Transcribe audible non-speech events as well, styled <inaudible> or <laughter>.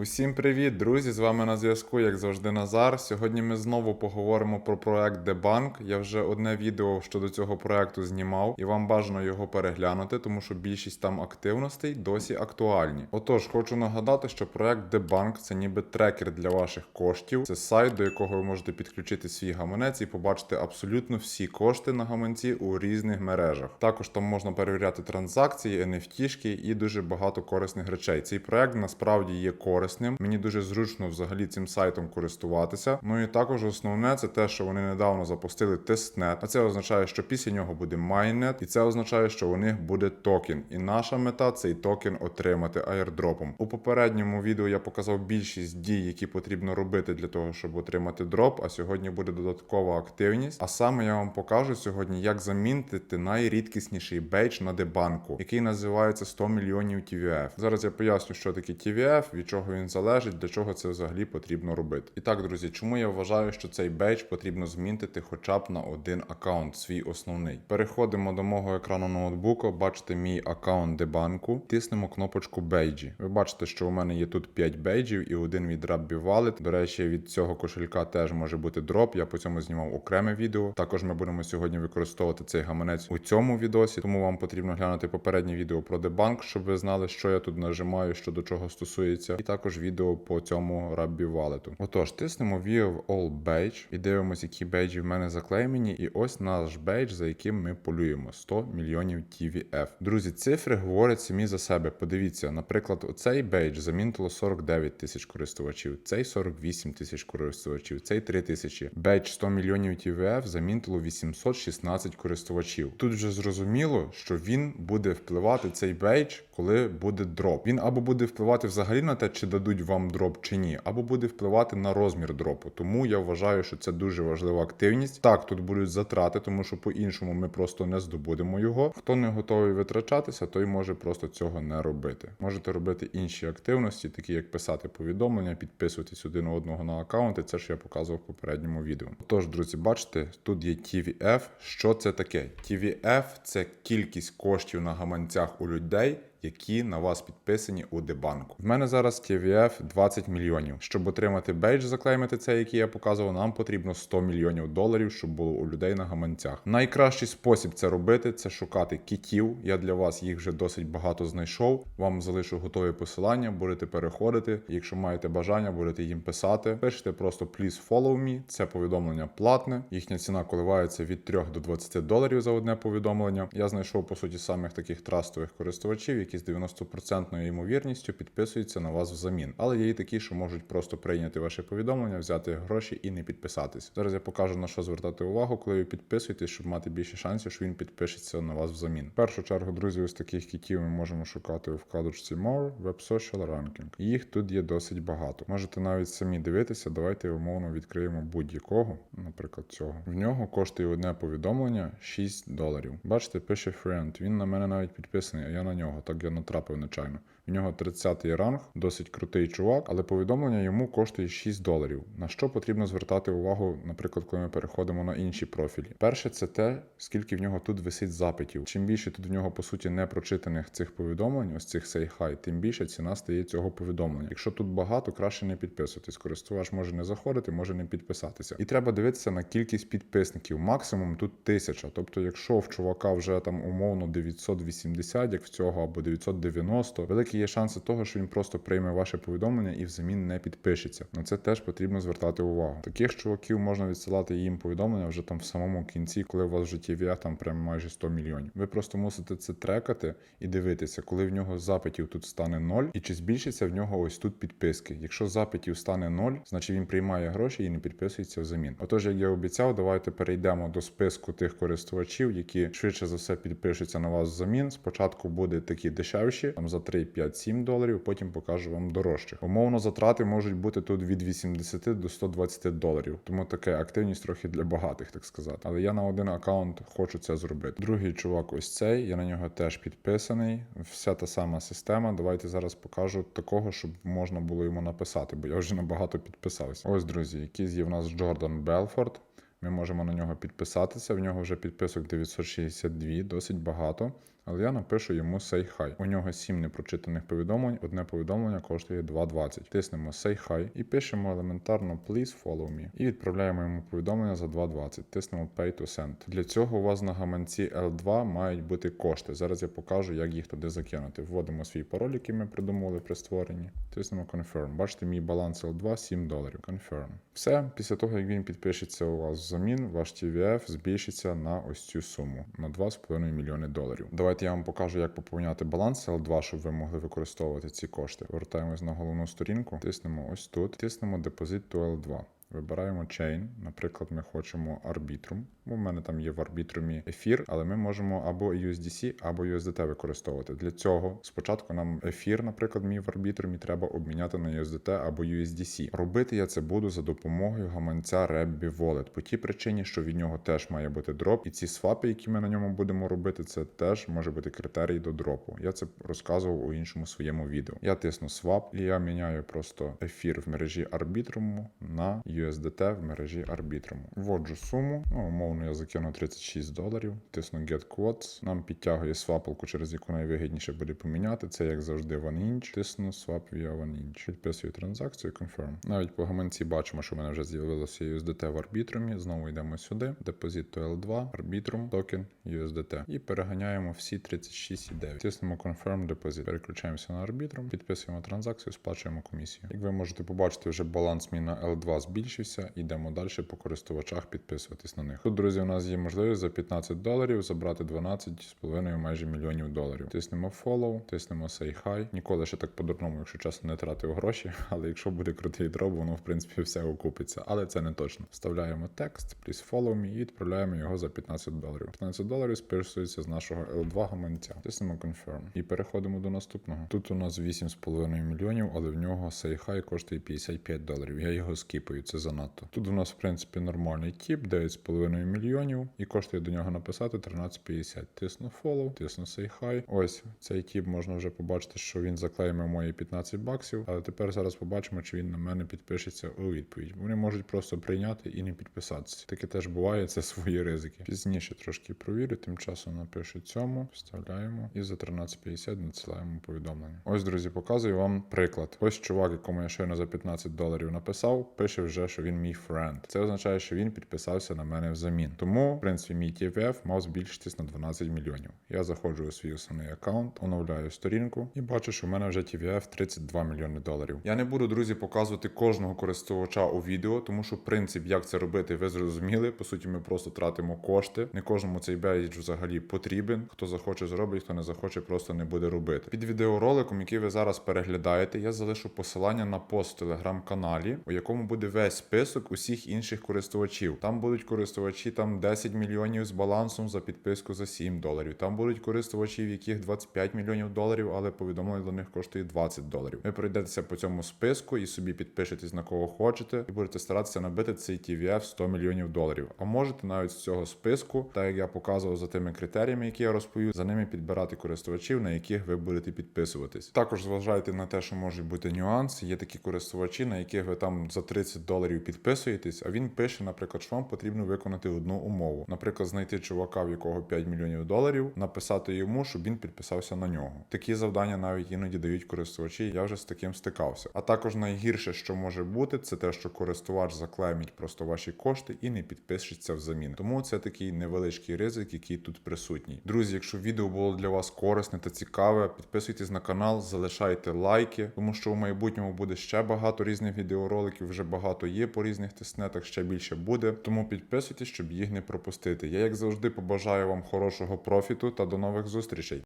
Усім привіт, друзі! З вами на зв'язку, як завжди, Назар. Сьогодні ми знову поговоримо про проект Дебанк. Я вже одне відео щодо цього проекту знімав, і вам бажано його переглянути, тому що більшість там активностей досі актуальні. Отож, хочу нагадати, що проект Дебанк це ніби трекер для ваших коштів. Це сайт, до якого ви можете підключити свій гаманець і побачити абсолютно всі кошти на гаманці у різних мережах. Також там можна перевіряти транзакції, NFT-шки і дуже багато корисних речей. Цей проект насправді є корисним. Мені дуже зручно взагалі цим сайтом користуватися. Ну і також основне це те, що вони недавно запустили тестнет. А це означає, що після нього буде майнет, і це означає, що у них буде токен. І наша мета цей токен отримати аірдропом. У попередньому відео я показав більшість дій, які потрібно робити для того, щоб отримати дроп. А сьогодні буде додаткова активність. А саме я вам покажу сьогодні, як замінтити найрідкісніший бейдж на дебанку, який називається 100 мільйонів TVF. Зараз я поясню, що таке TVF, від чого він залежить, для чого це взагалі потрібно робити. І так, друзі, чому я вважаю, що цей бейдж потрібно змінтити хоча б на один аккаунт, свій основний. Переходимо до мого екрану ноутбука, бачите мій аккаунт дебанку, тиснемо кнопочку бейджі. Ви бачите, що у мене є тут 5 бейджів і один від Rabbi Wallet. До речі, від цього кошелька теж може бути дроп. Я по цьому знімав окреме відео. Також ми будемо сьогодні використовувати цей гаманець у цьому відосі, тому вам потрібно глянути попереднє відео про дебанк, щоб ви знали, що я тут нажимаю, що до чого стосується, і також відео по цьому Rabbi Wallet. Отож, тиснемо View All Badge і дивимося, які бейджі в мене заклеймені. І ось наш бейдж, за яким ми полюємо 100 мільйонів TVF. Друзі, цифри говорять самі за себе. Подивіться, наприклад, оцей бейдж замінтило 49 тисяч користувачів, цей 48 тисяч користувачів, цей 3 тисячі. Бейдж 100 мільйонів TVF замінтило 816 користувачів. Тут вже зрозуміло, що він буде впливати цей бейдж, коли буде дроп. Він або буде впливати взагалі на те, чи дадуть вам дроп чи ні, або буде впливати на розмір дропу. Тому я вважаю, що це дуже важлива активність. Так, тут будуть затрати, тому що по-іншому ми просто не здобудемо його. Хто не готовий витрачатися, той може просто цього не робити. Можете робити інші активності, такі як писати повідомлення, підписуватись один одного на аккаунти. Це ж я показував в попередньому відео. Тож, друзі, бачите, тут є TVF. Що це таке? TVF – це кількість коштів на гаманцях у людей які на вас підписані у дебанку. В мене зараз TVF 20 мільйонів. Щоб отримати бейдж, заклеймити цей, який я показував, нам потрібно 100 мільйонів доларів, щоб було у людей на гаманцях. Найкращий спосіб це робити це шукати кітів. Я для вас їх вже досить багато знайшов. Вам залишу готові посилання, будете переходити. Якщо маєте бажання, будете їм писати. Пишете просто please follow me. Це повідомлення платне. Їхня ціна коливається від 3 до 20 доларів за одне повідомлення. Я знайшов по суті самих таких трастових користувачів які з 90% ймовірністю підписуються на вас взамін. Але є і такі, що можуть просто прийняти ваше повідомлення, взяти гроші і не підписатись. Зараз я покажу на що звертати увагу, коли ви підписуєтесь, щоб мати більше шансів, що він підпишеться на вас взамін. В першу чергу, друзі, ось таких кітів ми можемо шукати у вкладочці More, Web Social Ranking. Їх тут є досить багато. Можете навіть самі дивитися. Давайте умовно відкриємо будь-якого, наприклад, цього. В нього коштує одне повідомлення 6 доларів. Бачите, пише Friend. Він на мене навіть підписаний, а я на нього. Так я натрапив нечайно. В нього 30-й ранг, досить крутий чувак, але повідомлення йому коштує 6 доларів. На що потрібно звертати увагу, наприклад, коли ми переходимо на інші профілі. Перше, це те, скільки в нього тут висить запитів. Чим більше тут в нього по суті не прочитаних цих повідомлень, ось цих say hi, тим більше ціна стає цього повідомлення. Якщо тут багато, краще не підписуватись. Користувач може не заходити, може не підписатися. І треба дивитися на кількість підписників. Максимум тут тисяча. Тобто, якщо в чувака вже там умовно 980, як в цього або 990, великі є шанси того, що він просто прийме ваше повідомлення і взамін не підпишеться. На це теж потрібно звертати увагу. Таких чуваків можна відсилати їм повідомлення вже там в самому кінці, коли у вас в житті вія там прям майже 100 мільйонів. Ви просто мусите це трекати і дивитися, коли в нього запитів тут стане 0, і чи збільшиться в нього ось тут підписки. Якщо запитів стане 0, значить він приймає гроші і не підписується взамін. Отож, як я обіцяв, давайте перейдемо до списку тих користувачів, які швидше за все підпишуться на вас взамін. Спочатку буде такі дешевші, там за 3, 5, 7 доларів, потім покажу вам дорожчих. Умовно, затрати можуть бути тут від 80 до 120 доларів. Тому така активність трохи для багатих, так сказати. Але я на один аккаунт хочу це зробити. Другий чувак, ось цей. Я на нього теж підписаний. Вся та сама система. Давайте зараз покажу такого, щоб можна було йому написати, бо я вже набагато підписався. Ось, друзі, якийсь є в нас Джордан Белфорд. Ми можемо на нього підписатися. В нього вже підписок 962, досить багато. Але я напишу йому say hi. У нього 7 непрочитаних повідомлень. Одне повідомлення коштує 2.20. Тиснемо say hi і пишемо елементарно please follow me. І відправляємо йому повідомлення за 2.20. Тиснемо pay to send. Для цього у вас на гаманці L2 мають бути кошти. Зараз я покажу, як їх туди закинути. Вводимо свій пароль, який ми придумали при створенні. Тиснемо confirm. Бачите, мій баланс L2 7 доларів. Confirm. Все, після того, як він підпишеться у вас взамін, ваш TVF збільшиться на ось цю суму на 2,5 мільйони доларів. Давайте я вам покажу, як поповняти баланс L2, щоб ви могли використовувати ці кошти. Вертаємось на головну сторінку, тиснемо ось тут, тиснемо депозит to L2. Вибираємо chain, наприклад, ми хочемо Arbitrum. в мене там є в Arbitrum ефір, але ми можемо або USDC, або USDT використовувати. Для цього спочатку нам ефір, наприклад, мій в Arbitrum треба обміняти на USDT або USDC. Робити я це буду за допомогою гаманця Rebby Wallet, по тій причині, що від нього теж має бути дроп, і ці свапи, які ми на ньому будемо робити, це теж може бути критерій до дропу. Я це розказував у іншому своєму відео. Я тисну swap і я міняю просто ефір в мережі Arbitrum на USDT в мережі Arbitrum. Вводжу суму, ну, умовно я закину 36 доларів, тисну Get Quotes, нам підтягує свапалку, через яку найвигідніше буде поміняти. Це як завжди OneInch. Тисну Swap via OneInch. Підписую транзакцію, Confirm. Навіть по гаманці бачимо, що в мене вже з'явилося USDT в Arbitrum. Знову йдемо сюди. Deposit to L2, Arbitrum, токен USDT. І переганяємо всі 36,9. Тиснемо Confirm Deposit. Переключаємося на Arbitrum, підписуємо транзакцію, сплачуємо комісію. Як ви можете побачити, вже баланс мій на L2 збільшився. Йдемо далі по користувачах, підписуватись на них. Тут, друзі, у нас є можливість за 15 доларів забрати 12,5 майже мільйонів доларів. Тиснемо Follow, тиснемо Say Hi. Ніколи ще так по-дурному, якщо чесно, не тратив гроші, <laughs> але якщо буде крутий дроп, воно в принципі все окупиться. Але це не точно. Вставляємо текст, please follow me і відправляємо його за 15 доларів. 15 доларів списується з нашого L2 гаманця. Тиснемо Confirm. І переходимо до наступного. Тут у нас 8,5 мільйонів, але в нього Say Hi коштує 55 доларів. Я його скіпаю, це занадто. Тут у нас, в принципі, нормальний тип, 9,5 мільйонів, і коштує до нього написати 13,50. Тисну Follow, тисну Say Hi. Ось цей тип можна вже побачити, що він заклеймив мої 15 баксів. Але тепер зараз побачимо, чи він на мене підпишеться у відповідь. Вони можуть просто прийняти і не підписатися. Таке теж буває, це свої ризики. Пізніше трошки провірю, тим часом напишу цьому, вставляємо і за 13,50 надсилаємо повідомлення. Ось, друзі, показую вам приклад. Ось чувак, якому я щойно за 15 доларів написав, пише вже, що він мій френд. Це означає, що він підписався на мене взамін. Тому, в принципі, мій TVF мав збільшитись на 12 мільйонів. Я заходжу у свій основний аккаунт, оновляю сторінку і бачу, що в мене вже TVF 32 мільйони доларів. Я не буду, друзі, показувати кожного користувача у відео, тому що принцип, як це робити, ви зрозуміли. По суті, ми просто тратимо кошти. Не кожному цей бейдж взагалі потрібен. Хто захоче зробить, хто не захоче, просто не буде робити. Під відеороликом, який ви зараз переглядаєте, я залишу посилання на пост в телеграм-каналі, у якому буде весь список усіх інших користувачів. Там будуть користувачі там 10 мільйонів з балансом за підписку за 7 доларів. Там будуть користувачі, в яких 25 мільйонів доларів, але повідомлення до них коштує 20 доларів. Ви пройдетеся по цьому списку і собі підпишетесь на кого хочете, і будете старатися набити цей TVF 100 мільйонів доларів. А можете навіть з цього списку, так як я показував за тими критеріями, які я розповів, за ними підбирати користувачів, на яких ви будете підписуватись. Також зважайте на те, що можуть бути нюанси. Є такі користувачі, на яких ви там за 30 доларів підписуєтесь, а він пише, наприклад, що вам потрібно виконати одну умову. Наприклад, знайти чувака, в якого 5 мільйонів доларів, написати йому, щоб він підписався на нього. Такі завдання навіть іноді дають користувачі. Я вже з таким стикався. А також найгірше, що може бути, це те, що користувач заклемить просто ваші кошти і не підпишеться взамін. Тому це такий невеличкий ризик, який тут присутній. Друзі, якщо відео було для вас корисне та цікаве, підписуйтесь на канал, залишайте лайки, тому що у майбутньому буде ще багато різних відеороликів, вже багато є по різних тестнетах, ще більше буде. Тому підписуйтесь, щоб їх не пропустити. Я, як завжди, побажаю вам хорошого профіту та до нових зустрічей.